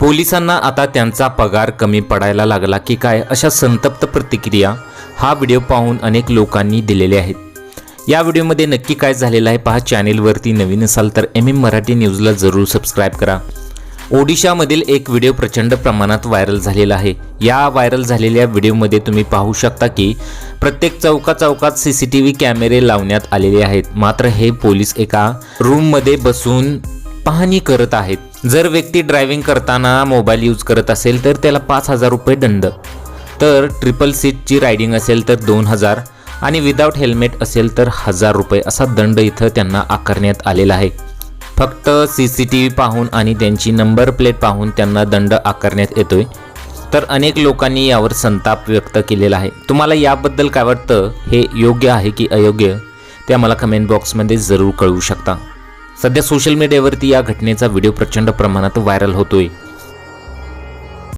पोलिसांना आता त्यांचा पगार कमी पडायला लागला की काय अशा संतप्त प्रतिक्रिया हा व्हिडिओ पाहून अनेक लोकांनी दिलेले आहेत. या व्हिडिओमध्ये नक्की काय झालेलं आहे पहा चॅनेलवरती नवीन असाल तर एम एम मराठी न्यूजला जरूर सबस्क्राईब करा. ओडिशामधील एक व्हिडिओ प्रचंड प्रमाणात व्हायरल झालेला आहे. या व्हायरल झालेल्या व्हिडिओमध्ये तुम्ही पाहू शकता की प्रत्येक चौका चौकात सी सी टी व्ही कॅमेरे लावण्यात आलेले आहेत. मात्र हे पोलीस एका रूममध्ये बसून पाहणी करत आहेत. जर व्यक्ती ड्रायव्हिंग करताना मोबाईल यूज करत असेल तर त्याला पाच हजार रुपये दंड. तर ट्रिपल सीटची रायडिंग असेल तर दोन हजार आणि विदाऊट हेल्मेट असेल तर हजार रुपये असा दंड इथं त्यांना आकारण्यात आलेला आहे. फक्त सी सी टी व्ही पाहून आणि त्यांची नंबर प्लेट पाहून त्यांना दंड आकारण्यात येतोय. तर अनेक लोकांनी यावर संताप व्यक्त केलेला आहे. तुम्हाला याबद्दल काय वाटतं? हे योग्य आहे की अयोग्य? ते आम्हाला कमेंट बॉक्समध्ये जरूर कळवू शकता. सध्या सोशल मीडियावरती या घटनेचा व्हिडिओ प्रचंड प्रमाणात व्हायरल होतोय.